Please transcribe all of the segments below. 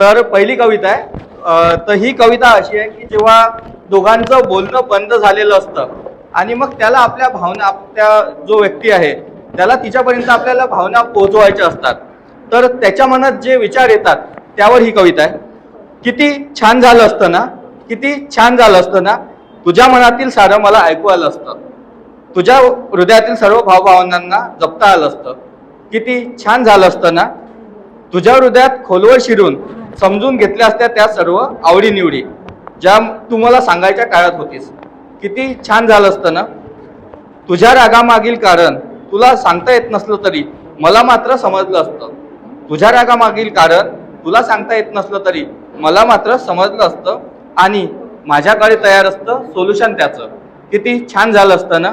तर पहिली कविता आहे. तर ही कविता अशी आहे की जेव्हा दोघांचं बोलणं बंद झालेलं असतं आणि मग त्याला आपल्या भावना आपल्या जो व्यक्ती आहे त्याला तिच्यापर्यंत आपल्याला भावना पोहोचवायच्या असतात. तर त्याच्या मनात जे विचार येतात त्यावर ही कविता आहे. किती छान झालं असतं ना? किती छान झालं असतं ना? तुझ्या मनातील सारं मला ऐकू आलं असतं. तुझ्या हृदयातील सर्व भावभावनांना जपता आलं असतं. किती छान झालं असतं ना? तुझ्या हृदयात खोलवर शिरून समजून घेतल्या असत्या त्या सर्व आवडीनिवडी ज्या तू मला सांगायच्या काळात होतीस. किती छान झालं असतं ना? तुझ्या रागामागील कारण तुला सांगता येत नसलं तरी मला मात्र समजलं असतं. तुझ्या रागामागील कारण तुला सांगता येत नसलं तरी मला मात्र समजलं असतं आणि माझ्याकडे तयार असतं सोल्युशन त्याचं. किती छान झालं असतं ना?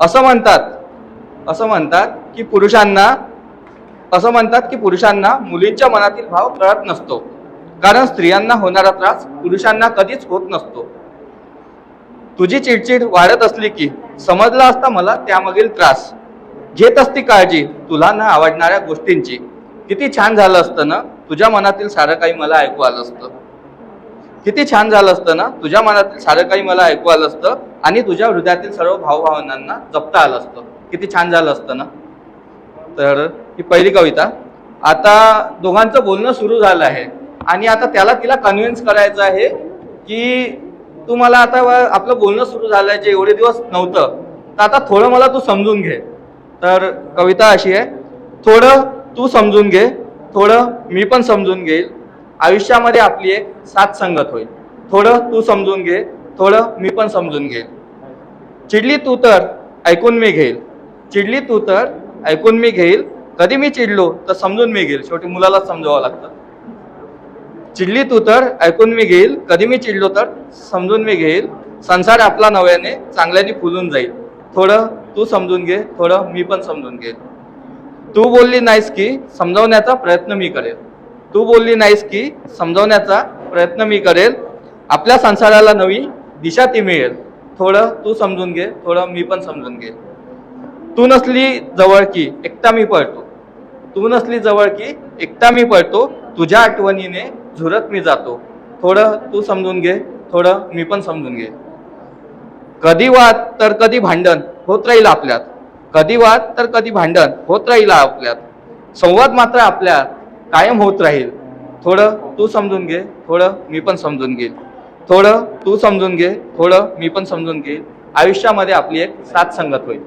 असं म्हणतात असं म्हणतात की पुरुषांना असं म्हणतात की पुरुषांना मुलींच्या मनातील भाव कळत नसतो. कारण स्त्रियांना होणारा त्रास पुरुषांना कधीच होत नसतो. तुझी चिडचिड वाढत असली की समजला असता मला त्यामागील त्रास. घेत असती काळजी तुला ना आवडणाऱ्या गोष्टींची. किती छान झालं असतं ना? तुझ्या मनातील सारं काही मला ऐकू आलं असतं. किती छान झालं असतं ना? तुझ्या मनातील सारं काही मला ऐकू आलं असतं आणि तुझ्या हृदयातील सर्व भावभावनांना जपता आलं असतं. किती छान झालं असतं ना? तर ही पहिली कविता. आता दोघांचं बोलणं सुरू झालं आहे. आणि आता त्याला तिला कन्व्हिन्स करायचं आहे की तू मला आता आपलं बोलणं सुरू झालंय जे एवढे दिवस नव्हतं तर आता थोडं मला तू समजून घे. तर कविता अशी आहे थोडं तू समजून घे थोडं मी पण समजून घेईल. आयुष्यामध्ये आपली एक साथ संगत होईल. थोडं तू समजून घे थोडं मी पण समजून घेईल. चिडली तू तर ऐकून मी घेईल. चिडली तू तर ऐकून मी घेईल. कधी मी चिडलो तर समजून मी घेईल. शेवटी मुलालाच समजावं लागतं. चिडली तू तर ऐकून मी घेईल. कधी मी चिडलो तर समजून मी घेईल. संसार आपला नव्याने चांगल्याने फुलून जाईल. थोडं तू समजून घे थोडं मी पण समजून घेईल. तू बोलली नाहीस की समजावण्याचा प्रयत्न मी करेल. तू बोलली नाहीस की समजावण्याचा प्रयत्न मी करेल. आपल्या संसाराला नवी दिशा ती मिळेल. थोडं तू समजून घे थोडं मी पण समजून घेईल. तू नसली जवळ की एकटा मी पळतो. तू नसली जवळ की एकटा मी पळतो. तुझ्या आठवणीने झुरत मी जातो. थोडं तू समजून घे थोडं मी पण समजून घे. कधी वाद तर कधी भांडण होत राहील आपल्यात. कधी वाद तर कधी भांडण होत राहील आपल्यात. संवाद मात्र आपल्यात कायम होत राहील. थोडं तू समजून घे थोडं मी पण समजून घेईल. थोडं तू समजून घे थोडं मी पण समजून घेईल. आयुष्यामध्ये आपली एक साथ संगत होईल.